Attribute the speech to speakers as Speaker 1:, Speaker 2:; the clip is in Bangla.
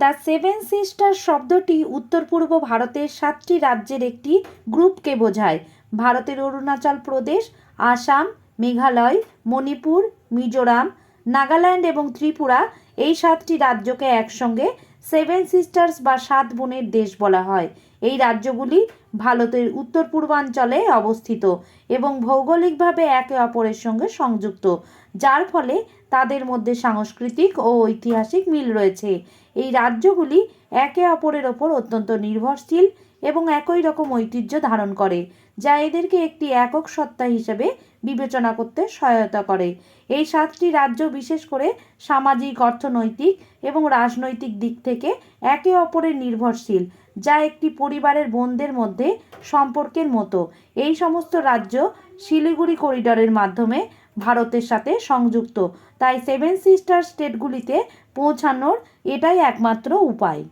Speaker 1: দ্য সেভেন সিস্টার শব্দটি উত্তর পূর্ব ভারতের সাতটি রাজ্যের একটি গ্রুপকে বোঝায়। ভারতের অরুণাচল প্রদেশ, আসাম, মেঘালয়, মণিপুর, মিজোরাম, নাগাল্যান্ড এবং ত্রিপুরা এই সাতটি রাজ্যকে একসঙ্গে সেভেন সিস্টার্স বা সাত বোনের দেশ বলা হয়। এই রাজ্যগুলি ভারতের উত্তর পূর্বাঞ্চলে অবস্থিত এবং ভৌগোলিকভাবে একে অপরের সঙ্গে সংযুক্ত, যার ফলে তাদের মধ্যে সাংস্কৃতিক ও ঐতিহাসিক মিল রয়েছে। এই রাজ্যগুলি একে অপরের ওপর অত্যন্ত নির্ভরশীল এবং একই রকম ঐতিহ্য ধারণ করে, যা এদেরকে একটি একক সত্তা হিসেবে বিবেচনা করতে সহায়তা করে। এই সাতটি রাজ্য বিশেষ করে সামাজিক, অর্থনৈতিক এবং রাজনৈতিক দিক থেকে একে অপরের নির্ভরশীল, যা একটি পরিবারের বোনদের মধ্যে সম্পর্কের মতো। এই সমস্ত রাজ্য শিলিগুড়ি করিডোরের মাধ্যমে ভারতের সাথে সংযুক্ত। তাই সেভেন সিস্টার স্টেটগুলিতে পৌঁছানোর এটাই একমাত্র উপায়।